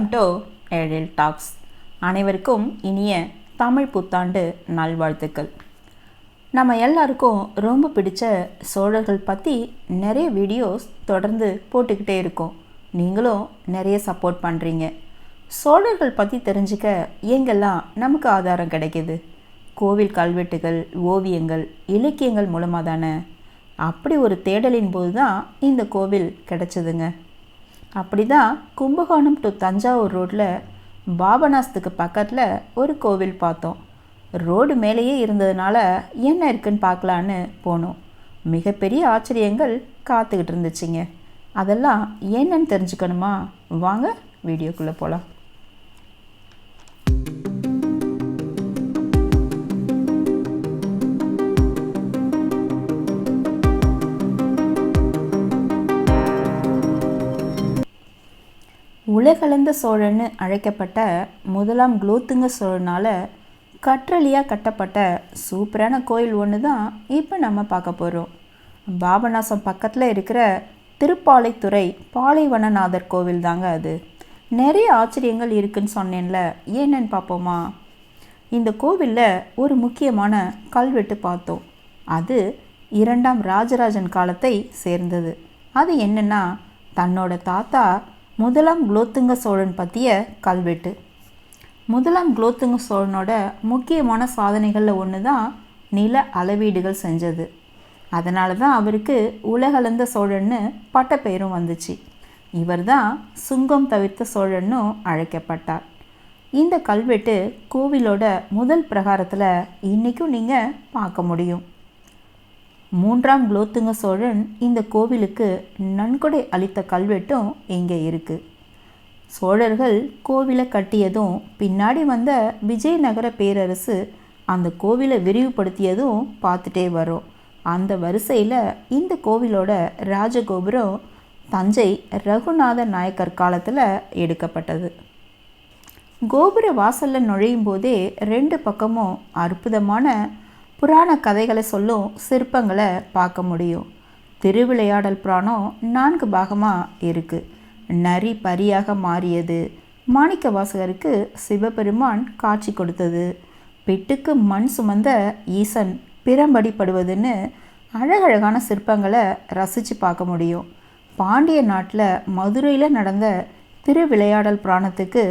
Welcome to ஏழில் tax அனைவருக்கும் இனிய தமிழ் புத்தாண்டு நல்வாழ்த்துக்கள். நம்ம எல்லாருக்கும் ரொம்ப பிடிச்ச சோழர்கள் பற்றி நிறைய வீடியோஸ் தொடர்ந்து போட்டுக்கிட்டே இருக்கோம். நீங்களும் நிறைய சப்போர்ட் பண்ணுறீங்க சோழர்கள் பற்றி தெரிஞ்சுக்க எங்கெல்லாம் நமக்கு ஆதாரம் கிடைக்கிது? கோவில் கல்வெட்டுகள் ஓவியங்கள் இலக்கியங்கள் மூலமாக தானே? அப்படி ஒரு தேடலின் போது தான் இந்த கோவில் கிடைச்சதுங்க. அப்படி தான் கும்பகோணம் டு தஞ்சாவூர் ரோட்டில் பாபநாசத்துக்கு பக்கத்தில் ஒரு கோவில் பார்த்தோம். ரோடு மேலேயே இருந்ததுனால என்ன இருக்குன்னு பார்க்கலான்னு போனோம். மிகப்பெரிய ஆச்சரியங்கள் காத்துக்கிட்டு இருந்துச்சுங்க. அதெல்லாம் என்னன்னு தெரிஞ்சுக்கணுமா? வாங்க வீடியோக்குள்ளே போகலாம் உலகளந்த சோழன்னு அழைக்கப்பட்ட முதலாம் குலோத்துங்க சோழனால் கற்றலியாக கட்டப்பட்ட சூப்பரான கோயில் ஒன்று தான் இப்போ நம்ம பார்க்க போகிறோம் பாபநாசம் பக்கத்தில் இருக்கிற திருப்பாலைத்துறை பாலைவனநாதர் கோவில் தாங்க அது. நிறைய ஆச்சரியங்கள் இருக்குன்னு சொன்னேன்ல என்னன்னு பார்ப்போமா? இந்த கோவிலில் ஒரு முக்கியமான கல்வெட்டு பார்த்தோம். அது இரண்டாம் ராஜராஜன் காலத்தை சேர்ந்தது. அது என்னென்னா தன்னோட தாத்தா முதலாம் குலோத்துங்க சோழன் பற்றிய கல்வெட்டு. முதலாம் குலோத்துங்க சோழனோட முக்கியமான சாதனைகளில் ஒன்று தான் நில அளவீடுகள் செஞ்சது. அதனால தான் அவருக்கு உலகளந்த சோழன்னு பட்டப்பெயரும் வந்துச்சு. இவர் தான் சுங்கம் தவிர்த்த சோழன்னும் அழைக்கப்பட்டார். இந்த கல்வெட்டு கோவிலோட முதல் பிரகாரத்தில் இன்றைக்கும் நீங்கள் பார்க்க முடியும். மூன்றாம் குலோத்துங்க சோழன் இந்த கோவிலுக்கு நன்கொடை அளித்த கல்வெட்டும் இங்கே இருக்குது சோழர்கள் கோவிலை கட்டியதும் பின்னாடி வந்த விஜயநகர பேரரசு அந்த கோவிலை விரிவுபடுத்தியதும் பார்த்துட்டே வரும். அந்த வரிசையில் இந்த கோவிலோட ராஜகோபுரம் தஞ்சை ரகுநாத நாயக்கர் காலத்தில் எடுக்கப்பட்டது. கோபுர வாசலில் நுழையும் போதே ரெண்டு பக்கமும் அற்புதமான புராண கதைகளை சொல்லும் சிற்பங்களை பார்க்க முடியும். திருவிளையாடல் புராணம் நான்கு பாகமாக இருக்குது நரி பரியாக மாறியது. மாணிக்க வாசகருக்கு சிவபெருமான் காட்சி கொடுத்தது. பெட்டுக்கு மண் சுமந்த ஈசன் பிறம்படிப்படுவதுன்னு அழகழகான சிற்பங்களை ரசித்து பார்க்க முடியும். பாண்டிய நாட்டில் மதுரையில் நடந்த திருவிளையாடல் புராணத்துக்கு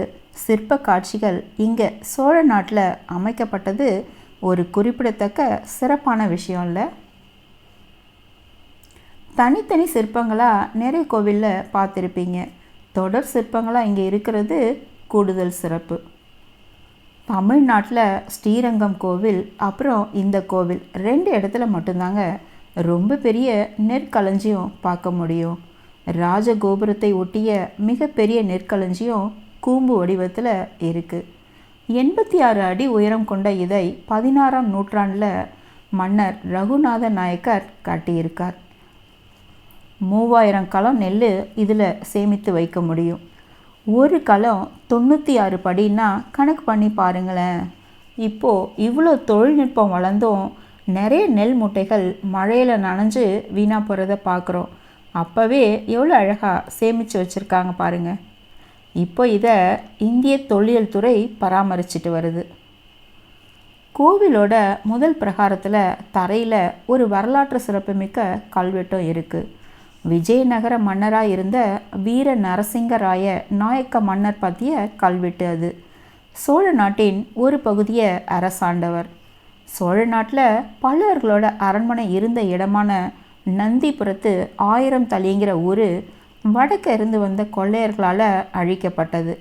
சிற்ப காட்சிகள் இங்கே சோழ நாட்டில் அமைக்கப்பட்டது ஒரு குறிப்பிடத்தக்க சிறப்பான விஷயம் இல்லை. தனித்தனி சிற்பங்களாக நிறைய கோவிலில் பார்த்துருப்பீங்க. தொடர் சிற்பங்களாக இங்கே இருக்கிறது கூடுதல் சிறப்பு. தமிழ்நாட்டில் ஸ்ரீரங்கம் கோவில் அப்புறம் இந்த கோவில் ரெண்டு இடத்துல மட்டும்தாங்க ரொம்ப பெரிய நெற்களஞ்சியம் பார்க்க முடியும். ராஜகோபுரத்தை ஒட்டிய மிகப்பெரிய நெற்களஞ்சியம் கூம்பு வடிவத்தில் இருக்குது எண்பத்தி ஆறு அடி உயரம் கொண்ட இதை பதினாறாம் நூற்றாண்டில் மன்னர் ரகுநாத நாயக்கர் கட்டியிருக்கார். மூவாயிரம் களம் நெல் இதில் சேமித்து வைக்க முடியும். ஒரு களம் தொண்ணூற்றி ஆறு படின்னா கணக்கு பண்ணி பாருங்களேன். இப்போது இவ்வளோ தொழில்நுட்பம் வளர்ந்தும் நிறைய நெல் மூட்டைகள் மழையில் நனைஞ்சு வீணாக போகிறத பார்க்குறோம் அப்போவே எவ்வளோ அழகாக சேமித்து வச்சுருக்காங்க பாருங்கள் இப்போ இதை இந்திய தொல்லியல் துறை பராமரிச்சிட்டு வருது. கோவிலோட முதல் பிரகாரத்தில் தரையில் ஒரு வரலாற்று சிறப்புமிக்க கல்வெட்டும் இருக்குது விஜயநகர மன்னராக இருந்த வீர நரசிங்கராய நாயக்க மன்னர் பற்றிய கல்வெட்டு அது. சோழ நாட்டின் ஒரு பகுதியை அரசாண்டவர். சோழ நாட்டில் பல்லவர்களோட அரண்மனை இருந்த இடமான நந்திபுரத்து ஆயிரம் தலிங்கிற ஊர் வடக்கு இருந்து வந்த கொள்ளையர்களால் அழிக்கப்பட்டது.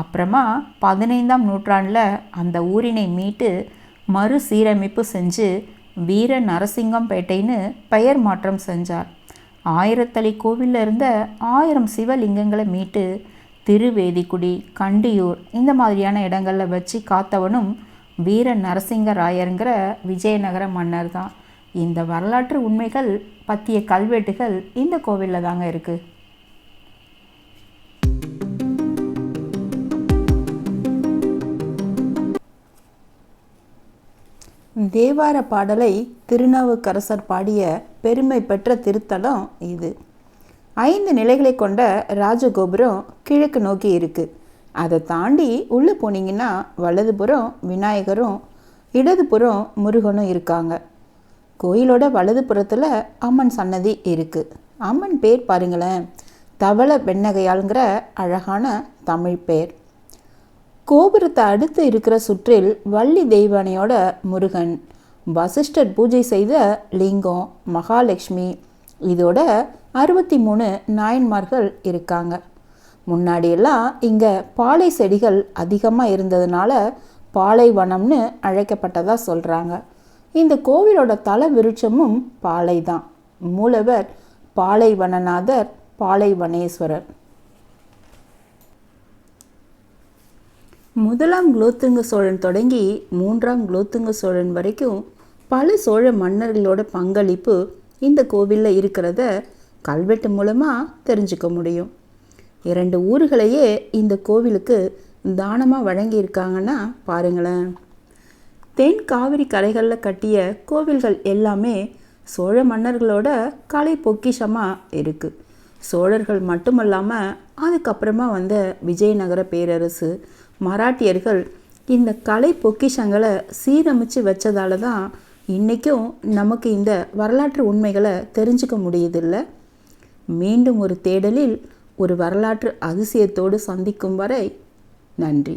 அப்புறமா பதினைந்தாம் நூற்றாண்டில் அந்த ஊரினை மீட்டு மறுசீரமைப்பு செஞ்சு வீர நரசிங்கம்பேட்டைன்னு பெயர் மாற்றம் செஞ்சார். ஆயிரத்தளி கோவிலில் இருந்த ஆயிரம் சிவலிங்கங்களை மீட்டு திருவேதிக்குடி கண்டியூர் இந்த மாதிரியான இடங்களில் வச்சு காத்தவனும் வீர நரசிங்கராயருங்கிற விஜயநகர மன்னர் தான் இந்த வரலாற்று உண்மைகள் பற்றிய கல்வெட்டுகள் இந்த கோவிலில் தாங்க இருக்குது தேவார பாடலை திருநாவுக்கரசர் பாடிய பெருமை பெற்ற திருத்தலம் இது. ஐந்து நிலைகளை கொண்ட ராஜகோபுரம் கிழக்கு நோக்கி இருக்குது அதை தாண்டி உள்ளே போனீங்கன்னா வலதுபுறம் விநாயகரும் இடதுபுறம் முருகனும் இருக்காங்க. கோயிலோட வலதுபுறத்தில் அம்மன் சன்னதி இருக்குது அம்மன் பேர் பாருங்களேன் தவள வெண்ணகையாளுங்கிற அழகான தமிழ் பேர். கோபுரத்தை அடுத்து இருக்கிற சுற்றில் வள்ளி தெய்வானையோட முருகன். வசிஷ்டர் பூஜை செய்த லிங்கம் மகாலட்சுமி இதோட அறுபத்தி மூணு நாயன்மார்கள் இருக்காங்க. முன்னாடியெல்லாம் இங்கே பாலை செடிகள் அதிகமாக இருந்ததுனால பாலைவனம்னு அழைக்கப்பட்டதாக சொல்கிறாங்க இந்த கோவிலோட தல விருட்சமும் பாலை தான் மூலவர் பாலைவனநாதர் பாலைவனேஸ்வரர் முதலாம் குலோத்துங்க சோழன் தொடங்கி மூன்றாம் குலோத்துங்க சோழன் வரைக்கும் பல சோழ மன்னர்களோட பங்களிப்பு இந்த கோவிலில் இருக்கிறத கல்வெட்டு மூலமாக தெரிஞ்சுக்க முடியும். இரண்டு ஊர்களையே இந்த கோவிலுக்கு தானமாக வழங்கியிருக்காங்கன்னா பாருங்களேன். தென் காவிரி கரைகளில் கட்டிய கோவில்கள் எல்லாமே சோழ மன்னர்களோட கலை பொக்கிஷமாக இருக்குது சோழர்கள் மட்டுமல்லாமல் அதுக்கப்புறமா வந்த விஜயநகர பேரரசு மராட்டியர்கள் இந்த கலை பொக்கிஷங்களை சீரமைச்சு வச்சதால தான் இன்றைக்கும் நமக்கு இந்த வரலாற்று உண்மைகளை தெரிஞ்சுக்க முடியதில்லை. மீண்டும் ஒரு தேடலில் ஒரு வரலாற்று அதிசயத்தோடு சந்திக்கும் வரை நன்றி.